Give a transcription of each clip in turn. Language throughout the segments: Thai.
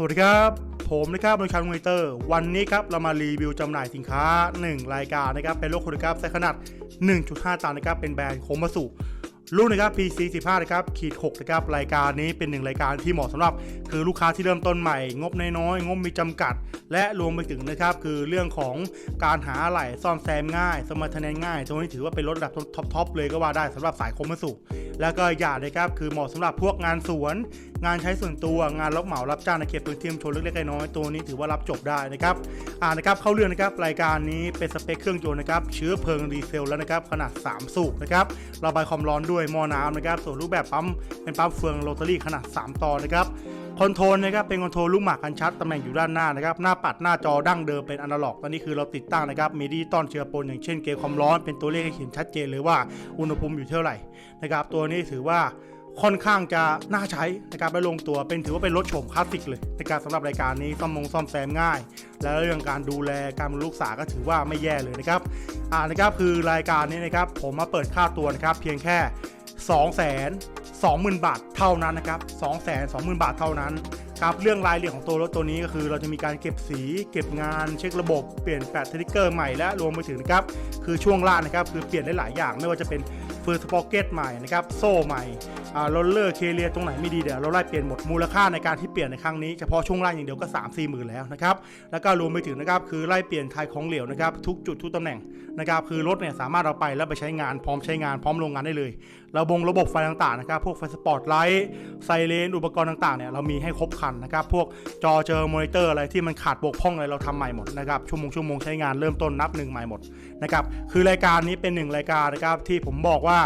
สวัสดีครับ ผมนะครับบริษัทมอนิเตอร์ วันนี้ครับเรามารีวิวจำหน่ายสินค้า 1 รายการนะครับ เป็นโลกคุณภาพไซส์ขนาด 1.5 ตันนะครับ เป็นแบรนด์โคมาสุรุ่นนะครับ PC 15นะครับขีด6นะครับรายการนี้เป็นหนึ่งรายการที่เหมาะสำหรับ คือลูกค้าที่เริ่มต้นใหม่ งบน้อยๆงบมีจำกัด และรวมไปถึงนะครับคือเรื่องของการหาอะไหล่ซ่อมแซมง่าย สมรรถนะง่ายตรงนี้ถือว่าเป็นรถระดับท็อปๆเลยก็ว่าได้สำหรับสายโคมาสุ แล้วก็อย่างนะครับคือเหมาะสำหรับพวกงานสวน งานใช้ส่วนตัวงานรับเหมารับจ้างในเขตพื้นที่ชุมชนเล็กๆน้อยๆตัวนี้ถือว่ารับจบได้นะครับอ่านะครับเข้าเรื่องนะครับรายการนี้เป็นสเปคเครื่องยนต์นะครับเชื้อเพลิงดีเซลแล้วนะครับขนาด 3 สูบนะครับระบายความร้อนด้วยหม้อน้ำนะครับส่วนรูปแบบปั๊มเป็นปั๊มเฟืองโรตารี่ขนาด 3ต่อนะครับ คอนโทรลนะครับเป็นคอนโทรลลูกหมากกันชัดตำแหน่งอยู่ด้านหน้านะครับหน้าปัดหน้าจอดั้งเดิมเป็นอนาล็อกตอนนี้คือเราติดตั้งนะครับมีดิจิตอลเชื้อปนอย่างเช่นเกจความร้อนเป็นตัวเลขให้เห็นชัดเจนเลยว่าอุณหภูมิอยู่เท่าไหร่นะครับตัวนี้ถือว่าค่อนข้างจะน่าใช้นะครับและลงตัวเป็นถือว่าเป็นรถโฉมคลาสสิกเลยในการสำหรับรายการนี้ซ่อมมงซ่อมแซมง่าย และเรื่องการดูแลการบำรุงรักษาก็ถือว่าไม่แย่เลยนะครับอ่านะครับคือรายการนี้นะครับผมมาเปิดค่าตัวนะครับเพียงแค่ 2 2 0 0 0 0 บาทเท่านั้นนะครับ 2 2 0 0 0 0 บาทเท่านั้นครับเรื่องรายละเอียดของตัวรถตัวนี้ก็คือ เราจะมีการเก็บสี เก็บงานเช็คระบบ เปลี่ยนแปดทริกเกอร์ใหม่และรวมไปถึงนะครับคือช่วงล่างนะครับคือเปลี่ยนได้หลายอย่าง ไม่ว่าจะเป็นเฟิร์สปอเก็ตใหม่นะครับโซ่ใหม่ อ่าโรลเลอร์เคเลียตรงไหนไม่ดีเดี๋ยวเราไล่เปลี่ยนหมดมูลค่าในการที่เปลี่ยนในครั้งนี้เฉพาะช่วงล่างอย่างเดียวก็ 3 4หมื่นแล้วนะครับแล้วก็รวมไปถึงนะครับคือไล่เปลี่ยนทายของเหลวนะครับทุกจุดทุกตำแหน่งนะครับคือรถเนี่ยสามารถเอาไปแล้วไปใช้งานพร้อมใช้งานพร้อมลงงานได้เลยระบบระบบไฟต่างๆนะครับพวกไฟสปอร์ตไลท์ไซเรนอุปกรณ์ต่างๆเนี่ยเรามีให้ครบครันนะครับพวกจอเจอมอนิเตอร์อะไรที่มันขาดบกพร่องอะไรเราทำใหม่หมดนะครับชั่วโมงชั่วโมงใช้งานเริ่มต้นนับหนึ่งใหม่หมดนะครับคือรายการนี้เป็นหนึ่งรายการนะครับที่ผมบอกว่า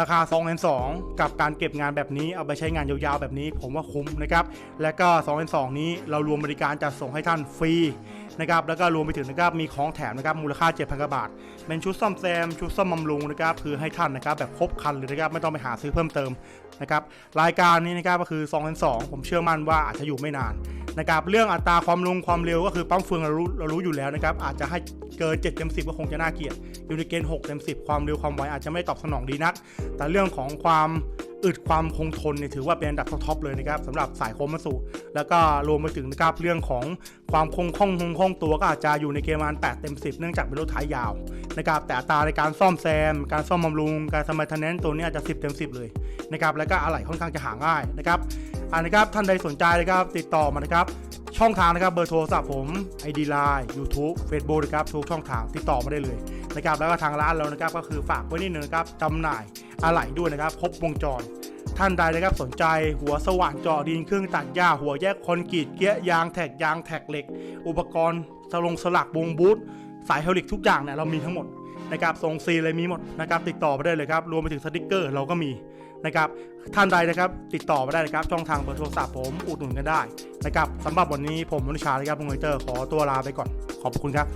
ราคา2 2 0 0กับการเก็บ็บงานแบบนี้เอาไปใช้งานยาวๆแบบนี้ผมว่าคุ้มนะครับ และก็2 2 2นี้เรารวมบริการจัดส่งให้ท่านฟรีนะครับแล้วก็รวมไปถึงนะครับมีของแถมนะครับมูลค่า 7,000กว่าบาท เป็นชุดซ่อมแซมชุดซ่อมบำรุงนะครับคือให้ท่านนะครับแบบครบครันเลยนะครับไม่ต้องไปหาซื้อเพิ่มเติมนะครับรายการนี้นะครับก็คือ2 2 0 0ผมเชื่อมั่นว่าอาจจะอยู่ไม่นานนะครับเรื่องอัตราความลงความเร็วก็คือปั๊มเฟืองเรารู้เรารู้อยู่แล้วนะครับอาจจะให้เกิน7เต็ม10ก็คงจะน่าเกลียดอยู่ในเกณฑ์6เต็ม10 ความเร็วความไวอาจจะไม่ตอบสนองดีนัก แต่เรื่องของความอึดความคงทนเนี่ยถือว่าเป็นอันดับท็อปเลยนะครับสำหรับสายโคมมาสุแล้วก็รวมไปถึงนะครับเรื่องของความคงคล่องคงคล่องตัวก็อาจจะอยู่ในเกณฑ์ประมาณ8เต็ม 10 เนื่องจากเป็นรถท้ายยาวนะครับแต่อัตราในการซ่อมแซม การซ่อมบำรุง การสมัยทันแนนตัวนี้อาจจะ 10 เต็ม 10 เลยนะครับแล้วก็อะไหล่ค่อนข้างจะหาง่ายนะครับอ่านะครับท่านใดสนใจนะครับติดต่อมานะครับช่องทางนะครับเบอร์โทรศัพท์ผม ID Line YouTube Facebook นะครับทุกช่องทางติดต่อมาได้เลยนะครับแล้วก็ทางร้านเรานะครับก็คือฝากไว้นิดนึงนะครับจำหน่าย อะไหล่ด้วยนะครับ ครบวงจร ท่านใดนะครับสนใจหัวสว่านเจาะดินเครื่องตัดหญ้า หัวแยกคอนกรีตเกียร์ยางแท็กยางแท็กเหล็ก อุปกรณ์สลงสลักวงบูทสายเฮลิกทุกอย่างเนี่ยเรามีทั้งหมดนะครับทรงซีเลยมีหมดนะครับติดต่อมาได้เลยครับรวมไปถึงสติกเกอร์เราก็มีนะครับท่านใดนะครับติดต่อมาได้นะครับช่องทางเบอร์โทรศัพท์ผมอุดหนุนกันได้นะครับสำหรับวันนี้ผมมนุชานะครับมงเตอร์ขอตัวลาไปก่อนขอบคุณครับ